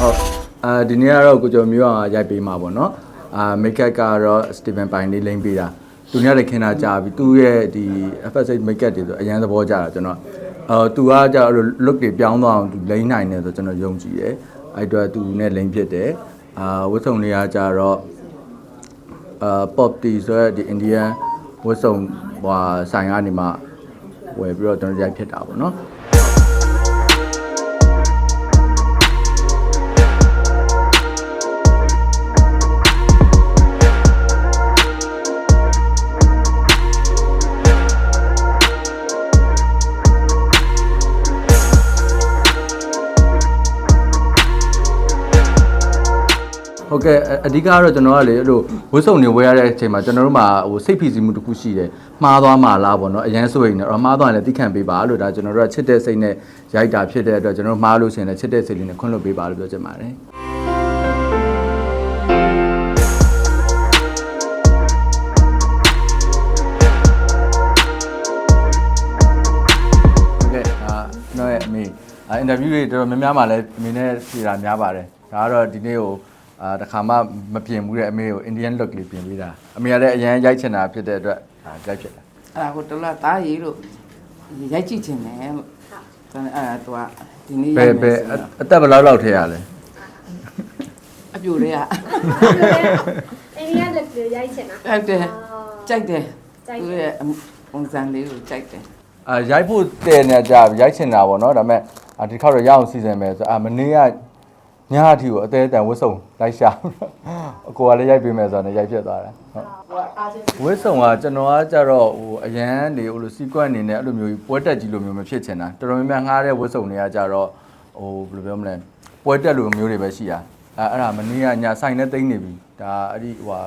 ဟုတ်အာဒီနေ့ကတော့ကိုကျော်မျိုးအောင်ရိုက်ပေးမှာပေါ့နော်အာမိတ်ကပ်ကတော့စတီဗန်ပိုင်လေးလိမ့်ပေးတာသူများလည်းခင်တာကြာပြီသူ့ရဲ့ဒီ FSH မိတ်ကပ်တွေဆိုအရန်သဘောကျတာကျွန်တော်အော်သူကကြာအဲ့လို look တွေပြောင်းသွားအောင်သူလိမ့်နိုင်တယ်ဆိုကျွန်တော်ယုံကြည်တယ်အဲ့အတွက်သူနဲ့လိမ့်ဖြစ်တယ်အာဝတ်စုံတွေကကြာတော့အာ pop tea ဆိုတဲ့ဒီ Indian ဝတ်စုံဟွာဆိုင်ကနေမှဝယ်ပြီးတော့ကျွန်တော်ရိုက်ဖြစ်တာပေါ့နော် ကဲ့အအဓိကကတော့ကျွန်တော်ကလေအဲ့လိုဝတ်စုံတွေဝယ်ရတဲ့အချိန်မှာကျွန်တော်တို့မှာဟိုစိတ်ဖိစီးမှုတစ်ခုရှိတယ်မှားသွားမှာလားပေါ့နော်အရန်ဆိုရင်လည်းအော်မှားသွားရင်လည်းသိခံပေးပါလို့ဒါကျွန်တော်တို့ကချစ်တဲ့စိတ်နဲ့ရိုက်တာဖြစ်တဲ့အတွက်ကျွန်တော်တို့မှားလို့ရှိရင်လည်းချစ်တဲ့စိတ်လေးနဲ့ခွင့်လွှတ်ပေးပါလို့ပြောချင်ပါတယ်ဟုတ်ကဲ့အာကျွန်တော်ရဲ့အမေအာအင်တာဗျူးတွေတော်တော်များများမှလည်းအမေနဲ့ဖြေတာများပါတယ်ဒါကတော့ဒီနေ့ကို အာတစ်ခါမှမပြင်ဘူးတဲ့အမေကို Indian look လေးပြင်ပေးတာအမေကလည်းအရန်ရိုက်ချင်တာဖြစ်တဲ့အတွက်အာကြိုက်ဖြစ်တာအဲ့ဒါကိုတလားတားရီလို့ရိုက်ကြည့်ချင်တယ်လို့ဒါနဲ့အဲ့ဒါသူကဒီနေ့ဘရိုယ်က်ဘမယ်ယ်ဆိုအတော့အသက်ဘယ်လောက်လောက်ထဲရလဲအပြူတွေကအိန္ဒိယလက်တွေရိုက်ချင်တာဟုတ်တယ်ကြိုက်တယ်ကြိုက်သူတယ်ရဲ့ပုံစံလေးကိုကြိုက်တယ်အာရိုက်ဖို့တဲ့နေကြပြီရိုက်ချင်တာပေါ့နော်ဒါပေမဲ့အာဒီခေါက်တော့ရအောင်စီစဉ်မယ်ဆိုအာမနေ့က ညအထိကိုအသေးအတန်ဝတ်စုံလိုက်ရှာအကိုကလည်းရိုက်ပေးမယ်ဆိုတော့လည်းရိုက်ဖြစ်သွားတယ်ဟုတ်ဝတ်စုံကကျွန်တော်ကကြတော့ဟိုအရန်နေဟိုလို sequence အနေနဲ့အဲ့လိုမျိုးပွဲတက်ကြီးလိုမျိုးမဖြစ်ချင်တာတော်တော်များများငှားတဲ့ဝတ်စုံတွေကကြတော့ဟိုဘယ်လိုပြောမလဲပွဲတက်လိုမျိုးတွေပဲရှိတာအဲအဲ့ဒါမနေ့ကညဆိုင်နဲ့တိမ့်နေပြီဒါအဲ့ဒီဟိုဟာ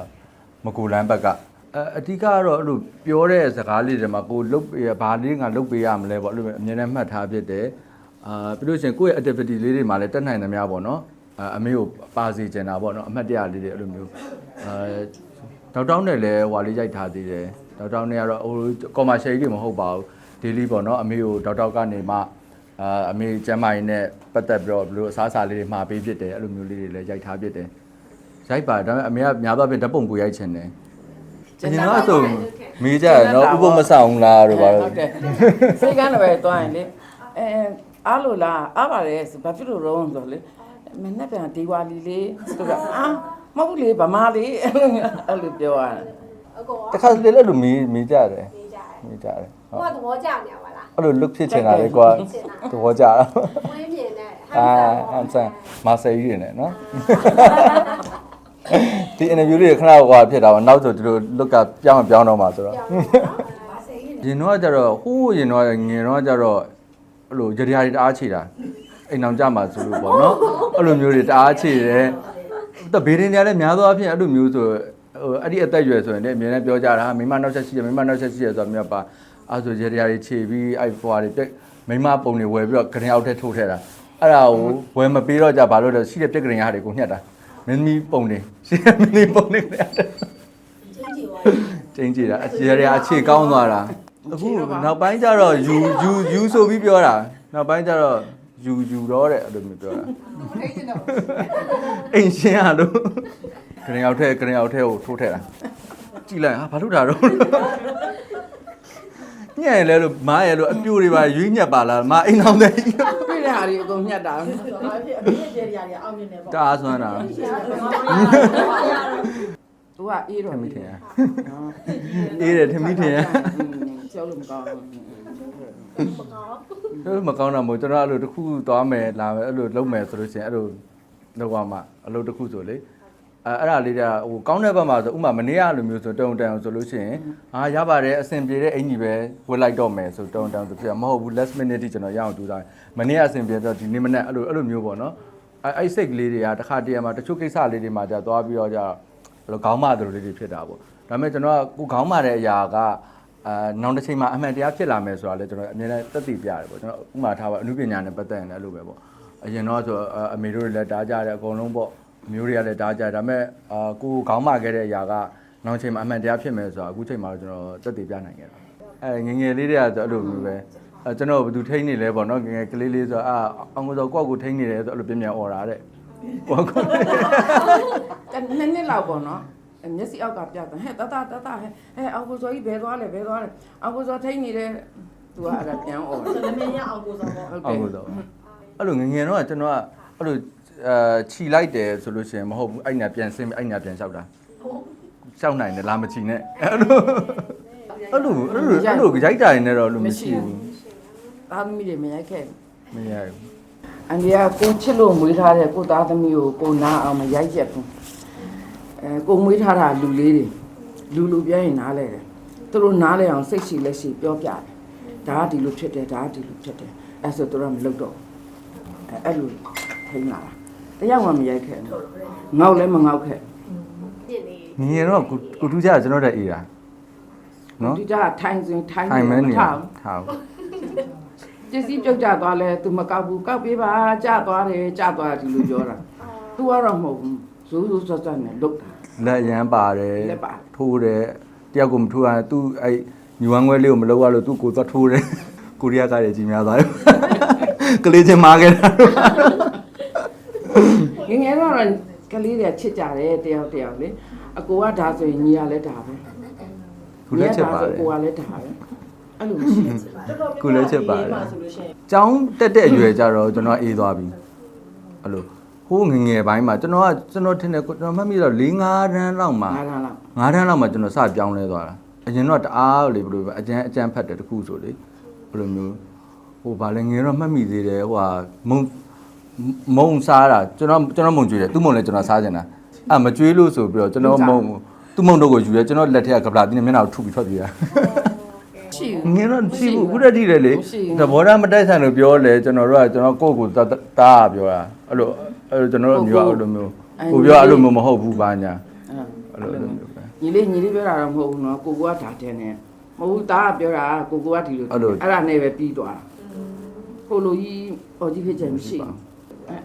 မကူလန်းဘက်ကအဲအဓိကကတော့အဲ့လိုပြောတဲ့စကားလေးတွေမှာကိုလုတ်ပေးရဘာလေးငါလုတ်ပေးရမလဲပေါ့အဲ့လိုအမြဲတမ်းမှတ်ထားဖြစ်တယ်အာပြီးလို့ရှိရင်ကိုယ့်ရဲ့ activity လေးတွေမှာလည်းတက်နိုင်သမျှပေါ့နော် အာအမေကိုပါစီကျင်တာပေါ့နော်အမှတ်တရလေးတွေအဲ့လိုမျိုးအဲဒေါက်တောင်းနဲ့လည်းဟွာလေးရိုက်ထားသေးတယ်ဒေါက်တောင်းနဲ့ကတော့ဟို commercial တွေမဟုတ်ပါဘူး daily ပေါ့နော်အမေကိုဒေါက်တောက်ကနေမှအာအမေကျမ်းမာရေးနဲ့ပတ်သက်ပြီးတော့ဘယ်လိုအစားအစာလေးတွေမှာပေးဖြစ်တယ်အဲ့လိုမျိုးလေးတွေလည်းရိုက်ထားဖြစ်တယ်ရိုက်ပါဒါပေမဲ့အမေကများသောအားဖြင့်ဓာတ်ပုံကိုရိုက်ချင်တယ်အရင်တော့ဆိုမေးကြရနော်ဥပမဆောင်လားတို့ဘာလို့ဟုတ်တယ်စိတ်ကန်းလည်းပဲတွားရင်လေအဲအားလို့လားအားပါတယ်ဆိုဘာဖြစ်လို့ရောဆိုလေ မနေ့ကဒီဝါလီလေးသူကအာမဟုတ်ဘူးလေဗမာလေးအဲ့လိုအဲ့လိုပြောရတယ်အကိုတခါလေလည်းလို့မေးမေးကြတယ်နေကြတယ်မေးကြတယ်ဟုကိုတ်ကသဘောကျနေပါလားအဲ့လို look ဖြစ်ချင်တာလေကွာသဘောကျတာဝင်းမြင်တဲ့အာဟန်ဆန်မာဆယ်ကြီးနေနော်ဒီ interview လေးခဏဟိုဖြစ်တာပေါ့နောက်ဆိုဒီလို look ကပြောင်းမပြောင်းတော့မှာဆိုတော့ပြောင်းတော့မဆေးနေရင်တော့ကြတော့ဟိုးရင်တော့ငယ်တော့ကြတော့အဲ့လိုကြရာတွေတအားချီတာ အိမ်အောင်ကြမှာဆိုလို့ပေါ့နော်အဲ့လိုမျိုးတွေတအားချီတယ်တဘေးရင်တွေကလည်းများသောအားဖြင့်အဲ့လိုမျိုးဆိုဟိုအဲ့ဒီအသက်အရွယ်ဆိုရင်လည်းအမြဲတမ်းပြောကြတာဟာမိမနောက်ချက်ရှိတယ်မိမနောက်ချက်ရှိတယ်ဆိုတော့မြတ်ပါအဲ့ဆိုကြရာတွေခြေပြီးအဲ့ဟွာတွေပြက်မိမပုံတွေဝယ်ပြီးတော့ခရင်အောက်ထဲထိုးထဲတာအဲ့ဒါကိုဝယ်မပေးတော့ကြဘာလို့လဲရှိတဲ့ပြက်ကရင်ဟာတွေကိုညှက်တာမင်းသမီးပုံတွေရှိတဲ့မင်းသမီးပုံတွေနဲ့ချင်းကြည့်ပါကျင်းကြည့်တာအခြေရအခြေကောင်းသွားတာအခုနောက်ပိုင်းကျတော့ယူယူယူဆိုပြီးပြောတာနောက်ပိုင်းကျတော့ ယူယူတော့တဲ့အဲ့လိုမျိုးပြောတာအိမ်ရှင်ရလို့ခရင်အောင်ထဲခရင်အောင်ထဲကိုထိုးထည့်တာကြည့်လိုက်ဟာဘာလို့တာတော့ညံ့လဲလို့မားရဲလို့အပြိုတွေပါရွေးညက်ပါလားမာအိမ်အောင်တဲ့ပြည့်တဲ့ဟာတွေအကုန်ညှက်တာတအားဆွမ်းတာ သူကအေးတော့ထမီထင်ရအေးတယ်ထမီထင်ရကျောက်လို့မကောင်းဘူးမကောင်းတာမဟုတ်ကျွန်တော်အဲ့လိုတစ်ခုသွားမယ်လာမယ်အဲ့လိုလုပ်မယ်ဆိုလို့ရှိရင်အဲ့လိုလောက်ရမှအလုပ်တစ်ခုဆိုလေအဲအဲ့ဒါလေးကဟိုကောင်းတဲ့ဘက်မှာဆိုဥမာမနေ့ကလိုမျိုးဆိုတုံတန်အောင်ဆိုလို့ရှိရင်အာရပါတယ်အဆင်ပြေတဲ့အင်ကြီးပဲဝတ်လိုက်တော့မယ်ဆိုတုံတန်ဆိုပြမဟုတ်ဘူး last minute ထိကျွန်တော်ရအောင်ကြိုးစားမနေ့ကအဆင်ပြေပြောဒီနေ့မနေ့အဲ့လိုအဲ့လိုမျိုးပေါ့နော်အဲအဲ့စိတ်ကလေးတွေကတစ်ခါတည်းမှာတချို့ကိစ္စလေးတွေမှာကြာသွားပြီးတော့ကြာ ゃဘယ်လိုခေါင်းမသလိုလေးတွေဖြစ်တာပေါ့ဒါပေမဲ့ကျွန်တော်ကကိုခေါင်းမတဲ့အရာကအာနောက်တစ်ချိန်မှာအမှန်တရားဖြစ်လာမယ်ဆိုတာလည်းကျွန်တော်အမြဲတမ်းသက်သေပြရတယ်ပေါ့ကျွန်တော်ဥပမာထားပါအမှုပညာနဲ့ပတ်သက်ရင်လည်းအဲ့လိုပဲပေါ့အရင်တော့ဆိုအမေတို့တွေလည်းတားကြတယ်အကုန်လုံးပေါ့အမျိုးတွေကလည်းတားကြတယ်ဒါပေမဲ့အာကိုခေါင်းမခဲ့တဲ့အရာကနောက်ချိန်မှာအမှန်တရားဖြစ်မယ်ဆိုတာအခုချိန်မှာတော့ကျွန်တော်သက်သေပြနိုင်ခဲ့တာအဲငယ်ငယ်လေးတွေကဆိုအဲ့လိုမျိုးပဲအဲကျွန်တော်ဘယ်သူထိန်းနေလဲပေါ့နော်ငယ်ငယ်ကလေးလေးဆိုအာအောင်ဆိုကိုယ့်ကိုထိန်းနေတယ်ဆိုအဲ့လိုပြင်းပြအော်တာတဲ့ ကိုကိုတနှစ်နှစ်လောက်ပေါ့နော်မျက်စိအောက်ကပြတ်တယ်ဟဲ့တတတတဟဲ့ဟဲ့အောက်ကိုစောကြီးဘယ်သွားလဲဘယ်သွားလဲအောက်ကိုစောထိနေတယ်သူကအဲ့ဒါပြန်អော်ဆိုလည်းမင်းရအောင်ကိုစောပေါ့ဟုတ်တအောယ်က်ကိုတော့အဲ့လိုငယ်ငယ်တော့ကျွန်တော်ကအဲ့လိုအဲခြီလိုက်တယ်ဆိုလို့ရှိရင်မဟုတ်ဘူးအဲ့ညာပြန်ဆင်းပြီးအဲ့ညာပြန်လျှောက်တာလျှောက်နိုင်တယ်လာမချီနဲ့အဲ့လိုအဲ့လိုအဲ့လိုအဲ့လိုရိုက်တာနေတော့လို့မရှိဘူးသားသမီးတွေမရိုက်ခဲ့ဘူးမရဘူး အန်ဒီယာကိုချစ်လို့မွေးထားတဲ့ကိုသားသမီးကိုကိုနာအောင်မရိုက်ချက်ဘူးအဲကိုမွေးထားတာလူလေးတွေလူလူပြောရင်နားလဲတယ်သူတို့နားလဲအောင်စိတ်ရှိလက်ရှိပြောပြတယ်ဒါကဒီလိုဖြစ်တယ်ဒါကဒီလိုဖြစ်တယ်အဲဆိုသူတို့ကမလုပ်တော့ဘူးအဲအဲ့လိုထိန်းလာတာတရားမှမရိုက်ခဲ့ဘူးငေါက်လည်းမငေါက်ခဲ့ပြင်းနေငယ်ငယ်တော့ကိုကိုတူးကြကျွန်တော်တက်အေးတာနော်ဒီကထိုင်စဉ်ထိုင်ထိုင်မဲနေထားထား ပစ္စည်းပြုတ်ကြသွားလဲ तू မကောက်ဘူးကောက်ပေးပါကြသွားတယ်ကြသွားတယ်ဒီလိုပြောတာ तू ကတော့မဟုတ်ဘူးဇိုးဇိုးဆွတ်ဆွတ်နဲ့လုတ်တာ လက်ရမ်းပါတယ်လက်ပါတယ် ထိုးတယ်တယောက်ကိုမထိုးရသူအဲ့ညီဝမ်းခွဲလေးကိုမလုပ်ရလို့သူ့ကိုသွားထိုးတယ်ကိုရီးယားကလည်းကြီးများသွားတယ်ကလေးချင်းမာခဲ့တာငယ်ငယ်တော့ကလေးတွေချစ်ကြတယ်တယောက်တယောက်လေအကိုကဒါဆိုရင်ညီကလည်းဒါပဲခုလည်းချက်ပါတယ် ကိုကလည်းဒါပဲ အဲ့လိုမရှိဘူးခုလည်းချက်ပါတယ်ဆိုလို့ရှိရင်ကျောင်းတက်တဲ့အရွယ်ကြတော့ကျွန်တော်အေးသွားပြီအဲ့လိုဟိုးငယ်ငယ်ပိုင်းမှာကျွန်တော်ကကျွန်တော်ထင်တယ်ကျွန်တော်မှတ်မိတော့၄၅တန်းလောက်မှာငါးလားလား၅တန်းလောက်မှာကျွန်တော်စပြောင်းလဲသွားတာအရင်တော့တအားလေဘယ်လိုပဲအကျန်းအကျန်းဖတ်တယ်တခုဆိုလေဘယ်လိုမျိုးဟိုဗာလဲငယ်တော့မှတ်မိသေးတယ်ဟိုဟာမုံမုံစားတာကျွန်တော်ကျွန်တော်မုံကျွေးတယ်သူ့မုံလည်းကျွန်တော်စားကျင်တာအဲ့မကျွေးလို့ဆိုပြီးတော့ကျွန်တော်မုံသူ့မုံတော့ကိုယူရဲကျွန်တော်လက်ထက်ကကပလာတင်းနဲ့မျက်နှာကိုထုပြီးထွက်ပြေးတာ ရှိဘူးငင်းတော့ရှိဘူးခုတည်းတည်းလေလေမရှိဘူးသဘောထားမတိုက်ဆိုင်လို့ပြောလေကျွန်တော်တို့ကကျွန်တော်ကိုယ့်ကိုယ်တာတာပြောတာအဲ့လိုအဲ့လိုကျွန်တော်တို့မျိုးအဲ့လိုမျိုးကိုပြောအဲ့လိုမျိုးမဟုတ်ဘူးဘာညာအဲ့လိုလိုမျိုးပဲညီလေးညီလေးပြောတာတော့မဟုတ်ဘူးနော်ကိုကဒါတဲ့နဲ့မဟုတ်ဘူးသားကပြောတာကိုကဒီလိုအဲ့လိုအဲ့ဒါနဲ့ပဲပြီးသွားတာဟိုလိုကြီးအော်ကြီးဖြစ်ချင်မရှိဘူး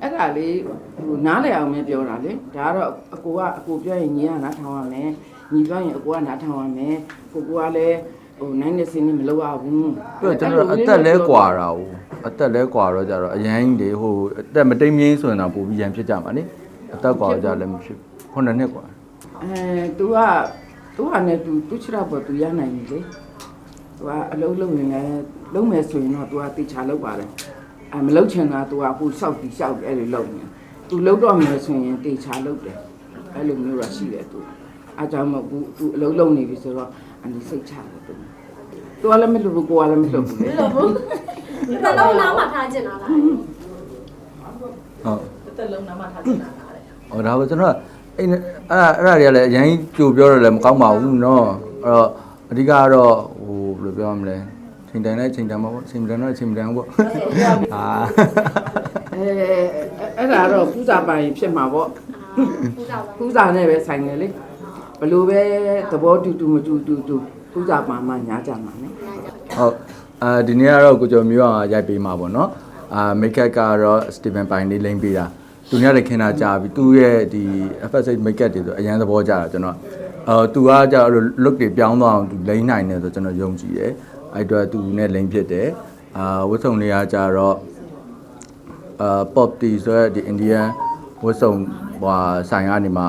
အဲ့ဒါလေးဟိုနားလည်အောင်ပဲပြောတာလေဒါကတော့အကိုကအကိုပြောရင်ညီကနားထောင်ရမယ်ညီပြောရင်အကိုကနားထောင်ရမယ်ကိုကလည်းဟို နိုင်နေစင်းနေမလုပ်ရဘူး ပြီးတော့ကျွန်တော်တို့အသက်လဲကွာတာ哦အသက်လဲကွာတော့ကြတော့အရင်ကြီးလေဟိုအသက်မတိမ်မင်းဆိုရင်တော့ပူပြီးရန်ဖြစ်ကြမှာနိအသက်ကွာတော့ကြလည်းမဖြစ်ဘူးခုနှစ်နှစ်ကွာ အဲ तू က तू ကလည်း तू သူချစ်တော့ပေါ် तू ရနိုင်ပြီလေ तू ကအလုံးလုံးနေလဲလုံးမယ်ဆိုရင်တော့ तू ကတေချာလောက်ပါတယ်အဲမလောက်ချင်တာ तू ကအခုစောက်ပြီးစောက်အဲ့လိုလုပ်နေ तू လောက်တော့မယ်ဆိုရင်တေချာလောက်တယ်အဲ့လိုမျိုးတော့ရှိတယ် तू အားကြောင့်မဟုတ်ဘူး तू အလုံးလုံးနေပြီဆိုတော့ အန်ဒီစိတ်ချတယ် तू तू ကလည်းမလုပ်ဘူးကိုကလည်းမလုပ်ဘူးလေ လို့ဘူးနှလုံးသားမှာထားကျင်တာလား ဟုတ် တစ်သက်လုံးနားမှာထားနေတာတဲ့ ဟောဒါပဲကျွန်တော်ကအဲ့အဲ့ဒါအဲ့ဒါတွေကလည်းအရင်ကြိုပြောရလည်းမကောင်းပါဘူးเนาะအဲ့တော့အဓိကကတော့ဟိုဘယ်လိုပြောရမလဲချိန်တိုင်းလိုက်ချိန်တိုင်းမှာပေါ့ချိန်တိုင်းတော့ချိန်တိုင်းပေါ့ဟာ အဲအဲ့ဒါတော့ပူဇာပိုင်ဖြစ်မှာပေါ့ ပူဇော်ပါ ပူဇာနဲ့ပဲဆိုင်တယ်လေ ဘလို့ပဲသဘောတူတူမတူတူတူပူဇာပါမှညာကြမှာနော်ဟုတ်အာဒီနေ့ကတော့ကိုကျော်မျိုးအောင်ရိုက်ပေးမှာပေါ့နော်အာမိတ်ကပ်ကတော့စတီဗန်ပိုင်လေးလိမ့်ပေးတာသူများလည်းခင်တာကြာပြီသူ့ရဲ့ဒီ FSH မိတ်ကပ်တွေဆိုအရန်သဘောကျတာကျွန်တော်အော်သူကကြာအဲ့လို look တွေပြောင်းသွားအောင်သူလိမ့်နိုင်တယ်ဆိုကျွန်တော်ယုံကြည်တယ်အဲ့တော့သူနဲ့လိမ့်ဖြစ်တယ်အာဝတ်စုံလေးကကြာတော့အာ pop tea ဆိုရဒီ Indian ဝတ်စုံဟွာဆိုင်ကနေမှ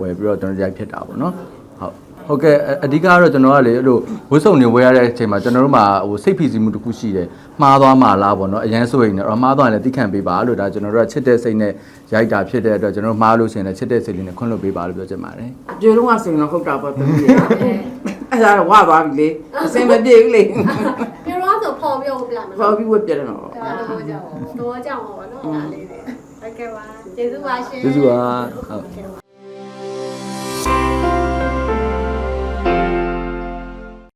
ဝယ်ပြီးတော့ကျွန်တော်ရိုက်ဖြစ်တာပေါ့နော်ဟုတ်ဟုတ်ကဲ့အအဓိကကတော့ကျွန်တော်ကလေအဲ့လိုဝတ်စုံတွေဝယ်ရတဲ့အချိန်မှာကျွန်တော်တို့မှာဟိုစိတ်ဖိစီးမှုတစ်ခုရှိတယ်မှားသွားမှာလားပေါ့နော်အရန်ဆိုရင်တော့မှားသွားရင်လည်းသိခံပေးပါလို့ဒါကျွန်တော်တို့ကချစ်တဲ့စိတ်နဲ့ရိုက်တာဖြစ်တဲ့အတွက်ကျွန်တော်တို့မှားလို့ရှိရင်လည်းချစ်တဲ့စိတ်လေးနဲ့ခွင့်လွှတ်ပေးပါလို့ပြောချင်ပါတယ်အကျေတော့ကဆိုရင်တော့ဟုတ်တာပေါ့တမီးရဲ့အဲ့ဒါတော့ဝသွားပြီလေအစင်မပြေဘူးလေပြေတော့ဆိုပေါ်ပြောပြမယ်ဖော်ပြီးဝတ်ပြတယ်တော့တော့ကြောက်တော့ကြောက်ပါတော့နော်ဒါလေးဟုတ်ကဲ့ပါကျေးဇူးပါရှင်ကျေးဇူးပါဟုတ်